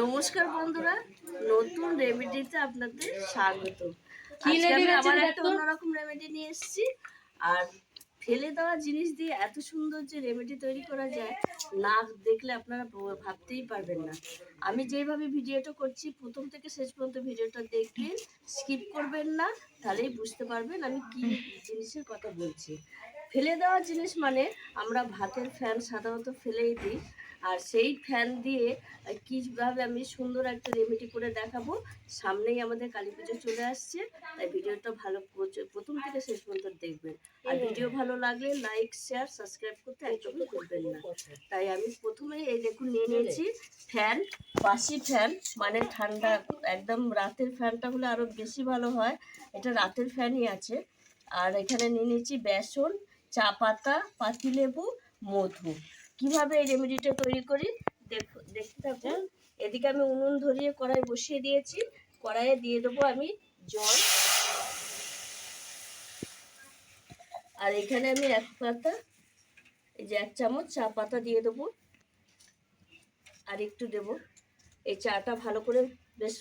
নমস্কার বন্ধুরা নতুন রেমেডিতে আপনাদের স্বাগত। আবার একটা? অন্যরকম রেমেডি নিয়ে এসেছি। আর ফেলে দেওয়া জিনিস দিয়ে এত সুন্দর যে রেমেডি তৈরি করা যায় না দেখলে আপনারা ভাবতেই পারবেন না। আমি যেভাবে ভিডিওটা করছি প্রথম থেকে শেষ পর্যন্ত ভিডিওটা দেখবেন স্কিপ করবেন না তাহলেই বুঝতে পারবেন আমি কি জিনিসের কথা বলছি। ফেলে দেওয়া জিনিস মানে আমরা ভাতের ফ্যান সাধারণত ফেলেই দিই। আর সেই ফ্যান দিয়ে কীভাবে আমি সুন্দর একটা রেমেডি করে দেখাবো, সামনেই আমাদের কালী পুজো চলে আসছে। তাই ভিডিওটা ভালো প্রথম থেকে শেষ পর্যন্ত দেখবেন। আর ভিডিও ভালো লাগলে লাইক শেয়ার সাবস্ক্রাইব করতে একদমই করবেন না। তাই আমি প্রথমেই এই দেখুন নিয়ে নিয়েছি ফ্যান বাসি ফ্যান মানে ঠান্ডা, একদম রাতের ফ্যানটা হলে আরও বেশি ভালো হয়। এটা রাতের ফ্যানই আছে। আর এখানে নিয়ে নিয়েছি বেসন চা পাতা পাতিলেবু মধু। কীভাবে এই রেমেডিটা তৈরি করি? দেখো দেখতে থাকুন এদিকে আমি উনুন ধরিয়ে কড়াই বসিয়ে দিয়েছি। কড়াইয়ে দিয়ে দেবো আমি জল। আর এখানে আমি এক পাতা এই যে এক চামচ চা পাতা দিয়ে দেবো। আর একটু দেব। এই চাটা ভালো করে বেশ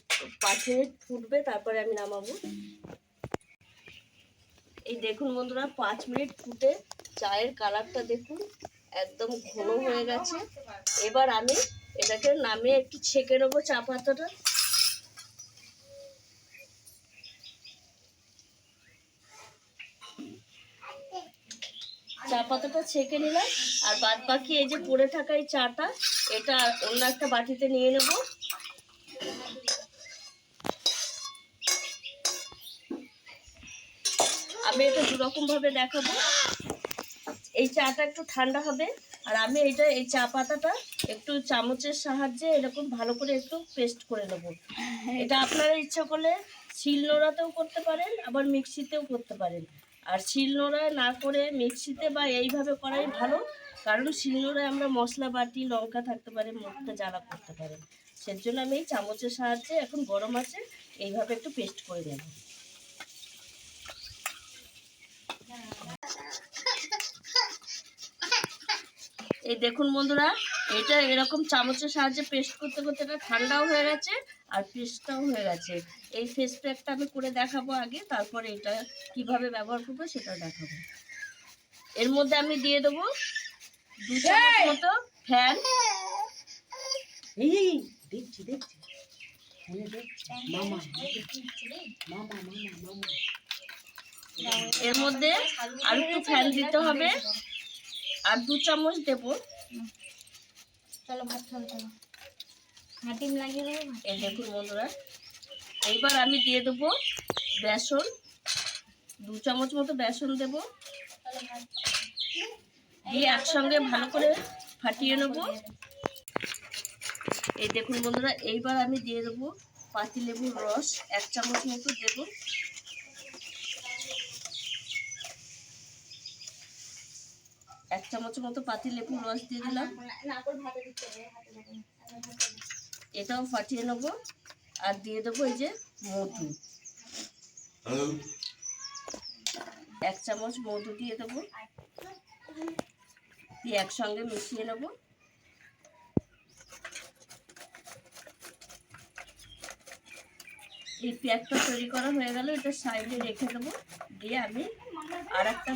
পাঁচ মিনিট ফুটবে তারপরে আমি নামাবো। এই দেখুন বন্ধুরা, পাঁচ মিনিট ফুটে চায়ের কালারটা দেখুন, একদম ঘন হয়ে গেছে। এবার আমি এটাকে নামিয়ে একটু ছেঁকে নেব চা পাতাটা। চা পাতাটা ছেঁকে নিলাম, আর বাদ বাকি এই যে পড়ে থাকা এই চাটা, এটা অন্য একটা বাটিতে নিয়ে নেব। আমি দুরকম ভাবে দেখাবো। এই চাটা একটু ঠান্ডা হবে। আর আমি এটা এই চা পাতাটা একটু চামচের সাহায্যে এরকম ভালো করে একটু পেস্ট করে নেব। এটা আপনারা ইচ্ছা করলে শিলনোড়াতেও করতে পারেন, আবার মিক্সিতেও করতে পারেন। আর শিলনোড়ায় না করে মিক্সিতে বা এইভাবে করাই ভালো, কারণ শিলনোড়ায় আমরা মশলা বাটি, লঙ্কা থাকতে পারে মুখটা জ্বালা করতে পারে। সেজন্য আমি এই চামচের সাহায্যে এখন গরম আছে, এইভাবে একটু পেস্ট করে নেব। এই দেখুন বন্ধুরা এটা এরকম চামচের সাহায্যে পেস্ট করতে করতে এটা ঠান্ডাও হয়ে গেছে আর পেস্টটাও হয়ে গেছে এই ফেস প্যাকটা আমি করে দেখাবো আগে তারপরে এটা কীভাবে ব্যবহার করব সেটা দেখাবো এর মধ্যে আমি দিয়ে দেবো দু চামচ মতো ফ্যান এই দেখছি দেখছি দেখছি মামা মামা মামা মামা এর মধ্যে আর একটু ফ্যান দিতে হবে। আর দু চামচ দেবো। চলো ভাত খাব চলো। হাতিম লাগিয়ে দেবো এই দেখুন বন্ধুরা এইবার আমি দিয়ে দেবো বেসন। দু চামচ মতো বেসন দেবো। চলো দিয়ে একসঙ্গে ভালো করে ফাটিয়ে নেব। এই দেখুন বন্ধুরা এইবার আমি দিয়ে দেবো পাতিলেবুর রস। এক চামচ মতো দেব। এক চামচ মতো পাতিলেবুর রস দিয়ে দিলাম। এটাও ফাটিয়ে নেব। আর দিয়ে দেবো এই যে মধু। এক চামচ মধু দিয়ে দেবো। দিয়ে একসঙ্গে মিশিয়ে নেব। এই প্যাকটা তৈরি করা হয়ে গেল এটা সাইডে রেখে দেবো। দিয়ে আমি আর একটা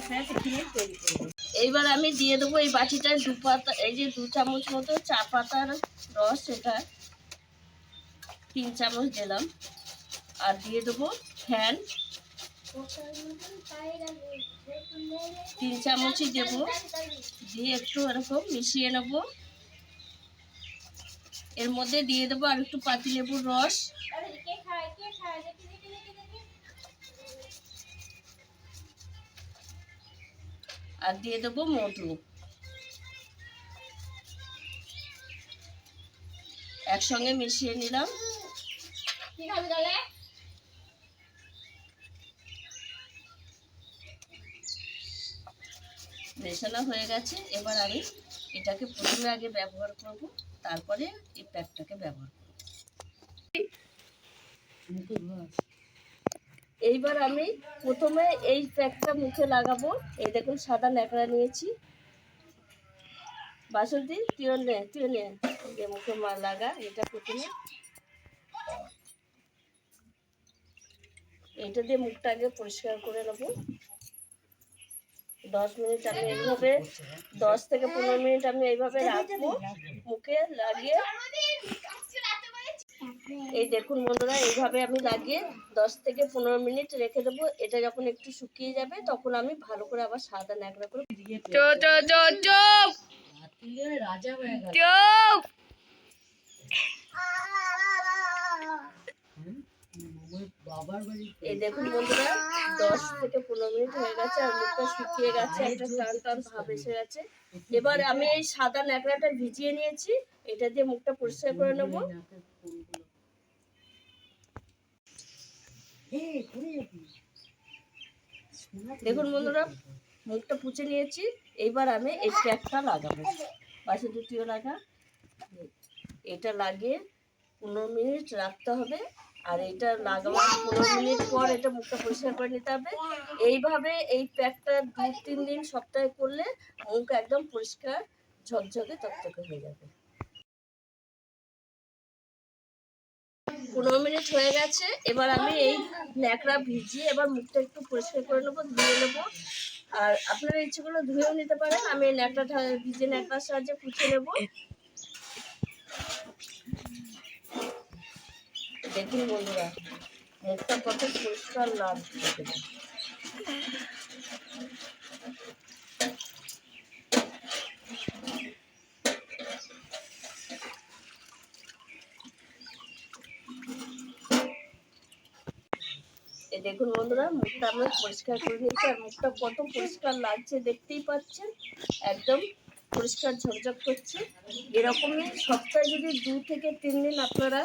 তৈরি করব এইবার আমি দিয়ে দেবো এই বাটিটায় দু পাতা এই যে দু চামচ মতো চা পাতার রস এটা তিন চামচ দিলাম। আর দিয়ে দেবো ফ্যান। তিন চামচই দেবো। দিয়ে একটু এরকম মিশিয়ে নেব। এর মধ্যে দিয়ে দেবো আর একটু পাতি পাতিলেবুর রস। আর দিয়ে দেবো মধু। একসঙ্গে মিশিয়ে নিলাম। মেশানো হয়ে গেছে। এবার আমি এটাকে প্রথমে আগে ব্যবহার করব তারপরে এই প্যাকটাকে ব্যবহার করব। এইবার আমি প্রথমে এই প্যাকটা মুখে লাগাবো। এই দেখুন সাদা ন্যাকড়া নিয়েছি। বাসন্তী তুইও নে তুইও নে। মুখে মা লাগা এটা প্রথমে। এটা দিয়ে মুখটা আগে পরিষ্কার করে নেব। দশ মিনিট আমি এইভাবে দশ থেকে পনেরো মিনিট আমি এইভাবে রাখব। মুখে লাগিয়ে এই দেখুন বন্ধুরা এইভাবে আমি লাগিয়ে দশ থেকে পনেরো মিনিট রেখে দেবো। এটা যখন একটু শুকিয়ে যাবে তখন আমি ভালো করে আবার সাদা ন্যাকড়া করে এই দেখুন বন্ধুরা দশ থেকে পনেরো মিনিট হয়ে গেছে আর মুখটা শুকিয়ে গেছে একটা টান টান ভাব এসে গেছে। এবার আমি এই সাদা ন্যাকড়াটা ভিজিয়ে নিয়েছি এটা দিয়ে মুখটা পরিষ্কার করে নেব। দেখুন বন্ধুরা, মুখটা পুছে নিয়েছি। এইবার আমি এই প্যাকটা লাগাবো। পাশে দুটিও লাগা। এটা লাগিয়ে পনেরো মিনিট রাখতে হবে। আর এটা লাগাবার পনেরো মিনিট পর এটা মুখটা পরিষ্কার করে নিতে হবে। এইভাবে এই প্যাকটা দু তিন দিন সপ্তাহে করলে মুখ একদম পরিষ্কার, ঝকঝকে, তকতকে হয়ে যাবে। পনেরো মিনিট হয়ে গেছে, এবার আমি এই ন্যাকড়া ভিজিয়ে এবার মুখটা একটু পরিষ্কার করে নেব, ধুয়ে নেব। আর আপনারা ইচ্ছে করলে ধুয়েও নিতে পারেন, আমি এই ন্যাকড়াটা ভিজে ন্যাকড়ার সাহায্যে পুছে নেব। দেখুন বন্ধুরা, মুখটা কত পরিষ্কার লাগছে। এই দেখুন বন্ধুরা, মুখটা আমরা পরিষ্কার করে নিয়েছি আর মুখটা কত পরিষ্কার লাগছে দেখতেই পাচ্ছেন। একদম পরিষ্কার ঝকঝক করছে। এরকমই সপ্তাহে যদি দু থেকে তিন দিন আপনারা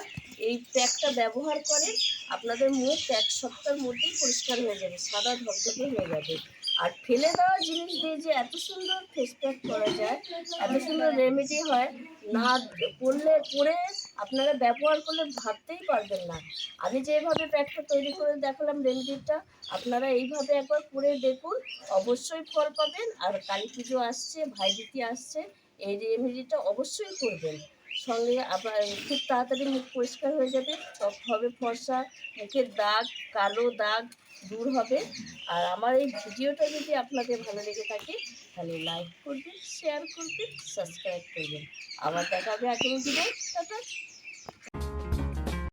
এই প্যাকটা ব্যবহার করেন, আপনাদের মুখ এক সপ্তাহের মধ্যেই পরিষ্কার হয়ে যাবে, সাদা ঝকঝকে হয়ে যাবে। আর ফেলে দেওয়া জিনিস দিয়ে যে এত সুন্দর ফেস প্যাক করা যায়, এত সুন্দর রেমেডি হয়, না করলে করে আপনারা ব্যবহার করলে ভাবতেই পারবেন না। আমি যেভাবে প্যাকটা তৈরি করে দেখালাম রেমেডিটা আপনারা এইভাবে একবার করে দেখুন, অবশ্যই ফল পাবেন। আর কালী পুজো আসছে ভাইদিতি আসছে, এই রেমেডিটা অবশ্যই করবেন। সঙ্গে আবার খুব তাড়াতাড়ি মুখ পরিষ্কার হয়ে যাবে। ত্বক হবে ফর্সা, মুখের দাগ, কালো দাগ দূর হবে। আর আমার এই ভিডিওটা যদি আপনাদের ভালো লেগে থাকে, তাহলে লাইক করবেন শেয়ার করবেন সাবস্ক্রাইব করবেন। আবার দেখা হবে আগামী দিনে টাটা।